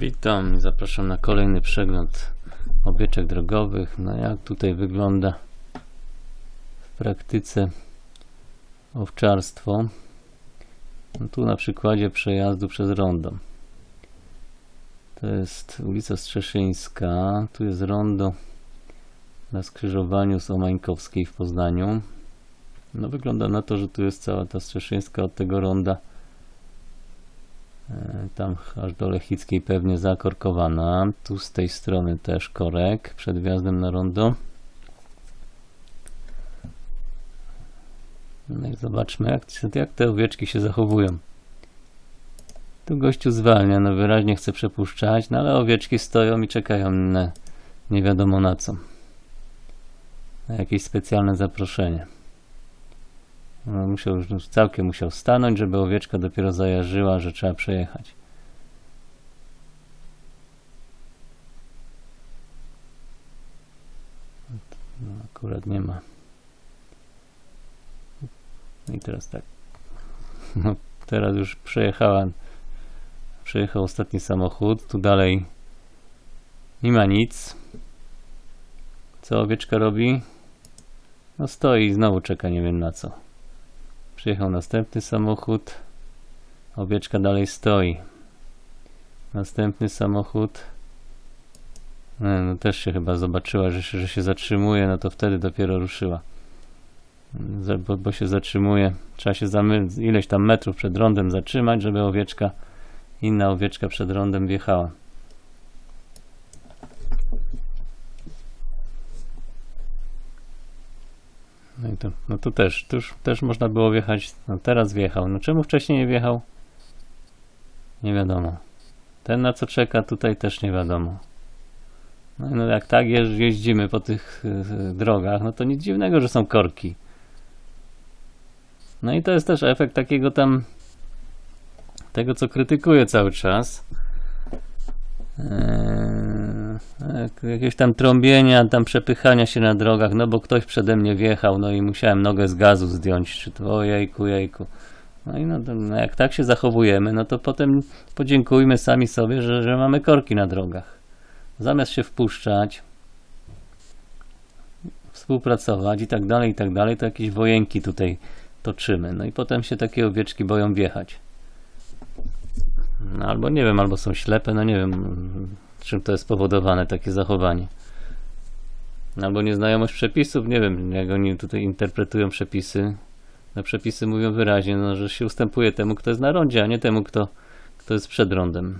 Witam i zapraszam na kolejny przegląd owieczek drogowych. No jak tutaj wygląda w praktyce owczarstwo. No tu na przykładzie przejazdu przez rondo. To jest ulica Strzeszyńska, tu jest rondo na skrzyżowaniu z Omańkowskiej w Poznaniu. No wygląda na to, że tu jest cała ta Strzeszyńska od tego ronda Tam aż do Lechickiej pewnie zakorkowana. Tu z tej strony też korek przed wjazdem na rondo. No i zobaczmy jak, jak te owieczki się zachowują. Tu gościu zwalnia, no wyraźnie chce przepuszczać, no ale owieczki stoją i czekają na nie wiadomo na co. Na jakieś specjalne zaproszenie. No, musiał już całkiem musiał stanąć, żeby owieczka dopiero zajarzyła, że trzeba przejechać. No, akurat nie ma. No i teraz tak. No, teraz już przejechała. Przejechał ostatni samochód. Tu dalej nie ma nic. Co owieczka robi? No stoi i znowu czeka, nie wiem na co. Przyjechał następny samochód. Owieczka dalej stoi. Następny samochód. No, no też się chyba zobaczyła, że się, że się zatrzymuje, no to wtedy dopiero ruszyła. Bo, bo się zatrzymuje. Trzeba się ileś tam metrów przed rondem zatrzymać, żeby owieczka, inna owieczka przed rondem wjechała. No i to, no tu też, tu już też można było wjechać, no teraz wjechał. No czemu wcześniej nie wjechał? Nie wiadomo. Ten na co czeka tutaj też nie wiadomo. No, no jak tak jeździmy po tych y, drogach, no to nic dziwnego, że są korki. No i to jest też efekt takiego tam tego, co krytykuję cały czas. Eee, jak- jakieś tam trąbienia, tam przepychania się na drogach, no bo ktoś przede mnie wjechał, no i musiałem nogę z gazu zdjąć, czy to ojejku, jejku. No i no, no jak tak się zachowujemy, no to potem podziękujmy sami sobie, że, że mamy korki na drogach. Zamiast się wpuszczać, współpracować i tak dalej, i tak dalej, to jakieś wojenki tutaj toczymy. No i potem się takie owieczki boją wjechać. No, albo nie wiem, albo są ślepe, no nie wiem, czym to jest spowodowane, takie zachowanie. Albo nieznajomość przepisów, nie wiem, jak oni tutaj interpretują przepisy. No przepisy mówią wyraźnie, no, że się ustępuje temu, kto jest na rondzie, a nie temu, kto, kto jest przed rondem.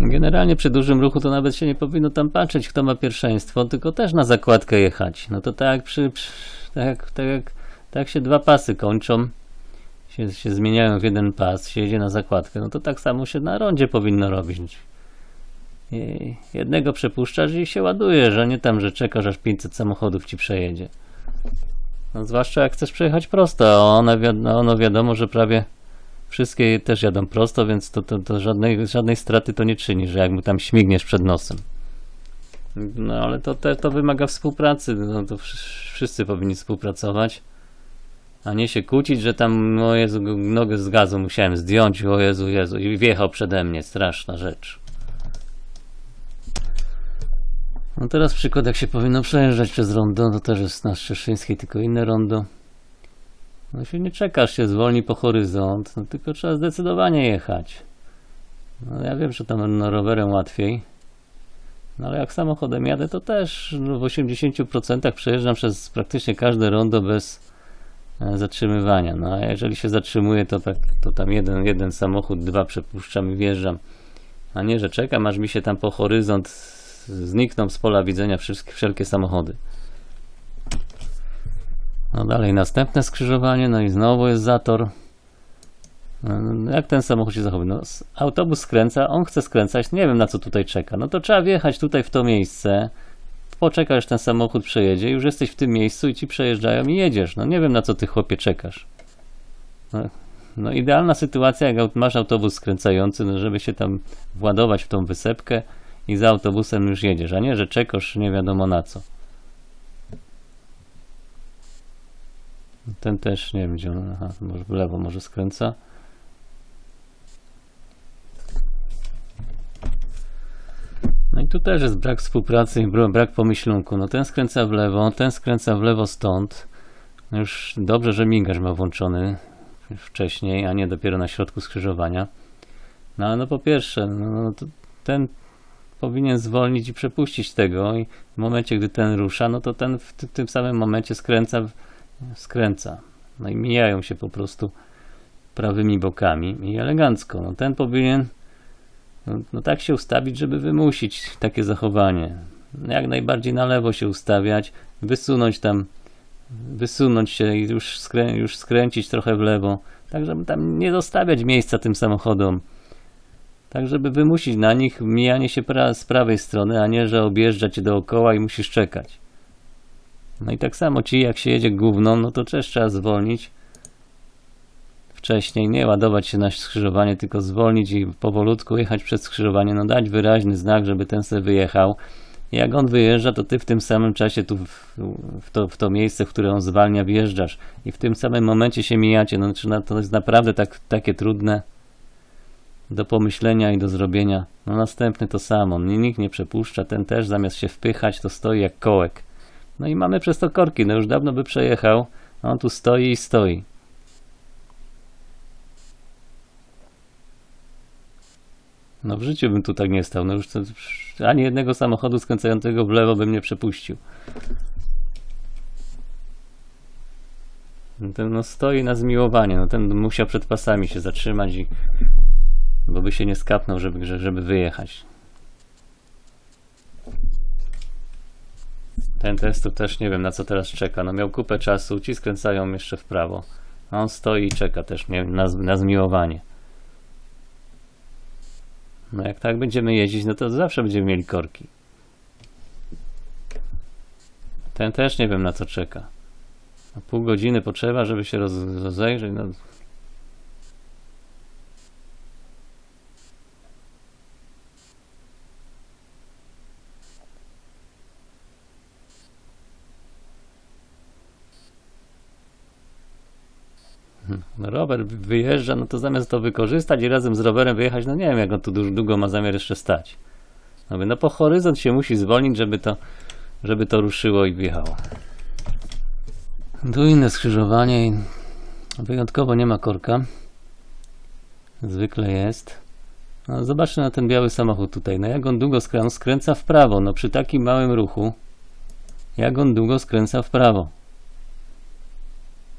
Generalnie przy dużym ruchu to nawet się nie powinno tam patrzeć, kto ma pierwszeństwo, tylko też na zakładkę jechać. No to tak przy, przy tak, tak, tak się dwa pasy kończą, się, się zmieniają w jeden pas, się jedzie na zakładkę, no to tak samo się na rondzie powinno robić. I jednego przepuszczasz i się ładujesz, a nie tam, że czekasz aż 500 samochodów ci przejedzie. No, zwłaszcza jak chcesz przejechać prosto, a ono wiadomo, że prawie wszystkie też jadą prosto, więc to, to, to żadnej, żadnej straty to nie czyni, że jak tam śmigniesz przed nosem. No ale to, to wymaga współpracy, no to wsz- wszyscy powinni współpracować, a nie się kłócić, że tam, o Jezu, nogę z gazu musiałem zdjąć, o Jezu, Jezu, i wjechał przede mnie, straszna rzecz. No teraz przykład, jak się powinno przejeżdżać przez rondo, to też jest na Szczeszyńskiej, tylko inne rondo. No się nie czekasz, się zwolni po horyzont, no tylko trzeba zdecydowanie jechać. No ja wiem, że tam no, rowerem łatwiej, no ale jak samochodem jadę, to też no, w 80% przejeżdżam przez praktycznie każde rondo bez zatrzymywania. No a jeżeli się zatrzymuję, to, tak, to tam jeden, jeden samochód, dwa przepuszczam i wjeżdżam. A nie, że czekam, aż mi się tam po horyzont znikną z pola widzenia wszystkie, wszelkie samochody. No dalej, następne skrzyżowanie, no i znowu jest zator. No, Jak ten samochód się zachowuje? No, autobus skręca, on chce skręcać, nie wiem na co tutaj czeka. No to trzeba wjechać tutaj w to miejsce, poczekaj, aż ten samochód przejedzie, już jesteś w tym miejscu i ci przejeżdżają i jedziesz. No nie wiem na co ty chłopie czekasz. No, no idealna sytuacja, jak masz autobus skręcający, no żeby się tam władować w tą wysepkę i za autobusem już jedziesz, a nie, że czekasz nie wiadomo na co. Ten też nie wiem gdzie on, aha, może w lewo może skręca. No i tu też jest brak współpracy i bra- brak pomyślunku. No ten skręca w lewo, ten skręca w lewo stąd. Już dobrze, że migasz ma włączony wcześniej, a nie dopiero na środku skrzyżowania. No no po pierwsze, no, no ten powinien zwolnić i przepuścić tego i w momencie, gdy ten rusza, no to ten w ty- tym samym momencie skręca, skręca. No i mijają się po prostu prawymi bokami i elegancko. No ten powinien no, no tak się ustawić, żeby wymusić takie zachowanie. Jak najbardziej na lewo się ustawiać, wysunąć tam, wysunąć się i już, skrę, już skręcić trochę w lewo, tak żeby tam nie zostawiać miejsca tym samochodom. Tak, żeby wymusić na nich mijanie się pra- z prawej strony, a nie, że objeżdża cię dookoła i musisz czekać. No i tak samo ci, jak się jedzie główną, no to też trzeba zwolnić wcześniej, nie ładować się na skrzyżowanie, tylko zwolnić i powolutku jechać przez skrzyżowanie, no dać wyraźny znak, żeby ten sobie wyjechał. Jak on wyjeżdża, to ty w tym samym czasie tu w, w, to, w to miejsce, w które on zwalnia, wjeżdżasz i w tym samym momencie się mijacie. No, czy na, to jest naprawdę tak, takie trudne do pomyślenia i do zrobienia. No następny to samo, nikt nie przepuszcza, ten też zamiast się wpychać, to stoi jak kołek. No i mamy przez to korki, no już dawno by przejechał, a on tu stoi i stoi. No w życiu bym tu tak nie stał, no już ani jednego samochodu skręcającego w lewo bym nie przepuścił. No Ten no stoi na zmiłowanie, no ten musiał przed pasami się zatrzymać i bo by się nie skapnął, żeby, że- żeby wyjechać. Ten test to też nie wiem na co teraz czeka. No miał kupę czasu, ci skręcają jeszcze w prawo. On stoi i czeka też nie, na, na zmiłowanie. No jak tak będziemy jeździć, no to zawsze będziemy mieli korki. Ten też nie wiem na co czeka. Pół godziny potrzeba, żeby się roz, rozejrzeć. No, rower wyjeżdża, no to zamiast to wykorzystać i razem z rowerem wyjechać, no nie wiem jak on tu długo ma zamiar jeszcze stać. No, mówię, no po horyzont się musi zwolnić, żeby to, żeby to ruszyło i wjechało. Tu inne skrzyżowanie wyjątkowo nie ma korka. Zwykle jest. No, zobaczcie na ten biały samochód tutaj. No jak on długo skręca w prawo. No przy takim małym ruchu, jak on długo skręca w prawo.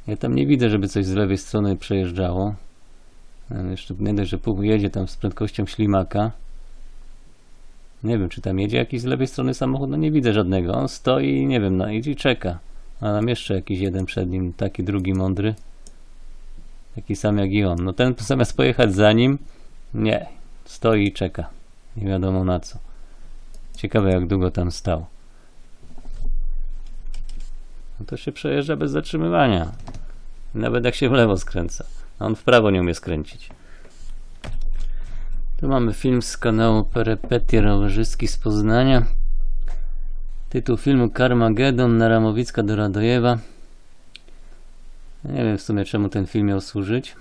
Ja tam nie widzę, żeby coś z lewej strony przejeżdżało. Jeszcze nie dość, że pół jedzie tam z prędkością ślimaka. Nie wiem, czy tam jedzie jakiś z lewej strony samochód. No nie widzę żadnego. On stoi nie wiem, no i czeka. A tam jeszcze jakiś jeden przed nim, taki drugi mądry. Taki sam jak i on. No ten zamiast pojechać za nim, nie. Stoi i czeka. Nie wiadomo na co. Ciekawe jak długo tam stał. No to się przejeżdża bez zatrzymywania. Nawet jak się w lewo skręca. A on w prawo nie umie skręcić. Tu mamy film z kanału Perepetie Rowerzyski z Poznania. Tytuł filmu Karmagedon na Ramowicka do Radojewa. Nie wiem w sumie czemu ten film miał służyć.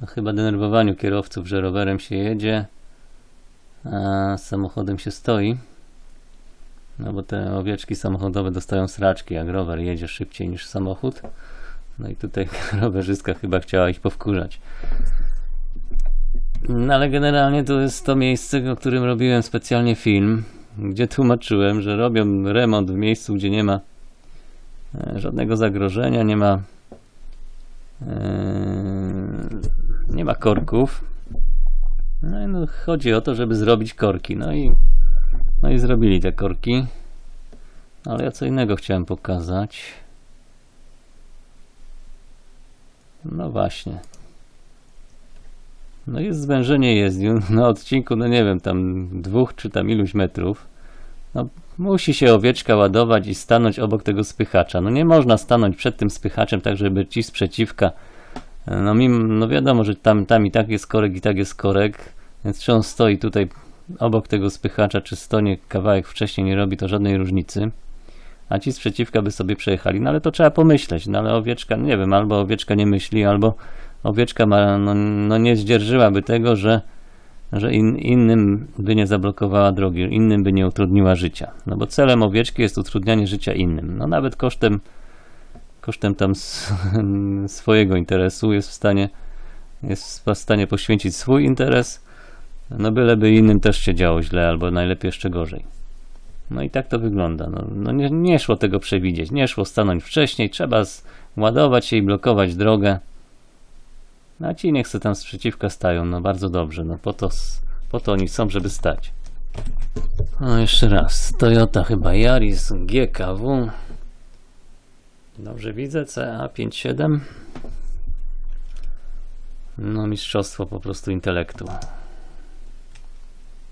No chyba denerwowaniu kierowców, że rowerem się jedzie, a samochodem się stoi. No bo te owieczki samochodowe dostają sraczki, jak rower jedzie szybciej niż samochód. No i tutaj rowerzyska chyba chciała ich powkurzać. No ale generalnie to jest to miejsce, o którym robiłem specjalnie film, gdzie tłumaczyłem, że robią remont w miejscu, gdzie nie ma e, żadnego zagrożenia, nie ma e, nie ma korków. No i no, chodzi o to, żeby zrobić korki. No i no i zrobili te korki. Ale ja co innego chciałem pokazać. No właśnie. No jest zwężenie jezdni na odcinku, no nie wiem, tam dwóch czy tam iluś metrów. No, musi się owieczka ładować i stanąć obok tego spychacza. No nie można stanąć przed tym spychaczem tak, żeby ci sprzeciwka. No, mimo, no wiadomo, że tam, tam i tak jest korek i tak jest korek. Więc czy on stoi tutaj obok tego spychacza, czy stonie kawałek wcześniej, nie robi to żadnej różnicy. a ci sprzeciwka by sobie przejechali. No ale to trzeba pomyśleć. No ale owieczka, nie wiem, albo owieczka nie myśli, albo owieczka ma, no, no nie zdzierżyłaby tego, że, że in, innym by nie zablokowała drogi, innym by nie utrudniła życia. No bo celem owieczki jest utrudnianie życia innym. No nawet kosztem, kosztem tam swojego interesu jest w stanie, jest w stanie poświęcić swój interes, no byleby innym też się działo źle, albo najlepiej jeszcze gorzej. No i tak to wygląda. No, no nie, nie szło tego przewidzieć, nie szło stanąć wcześniej, trzeba ładować się i blokować drogę. No a ci niech se tam sprzeciwka stają, no bardzo dobrze, no po to, po to oni chcą, żeby stać. No jeszcze raz, Toyota chyba Yaris GKW. Dobrze widzę, CA57. No mistrzostwo po prostu intelektu.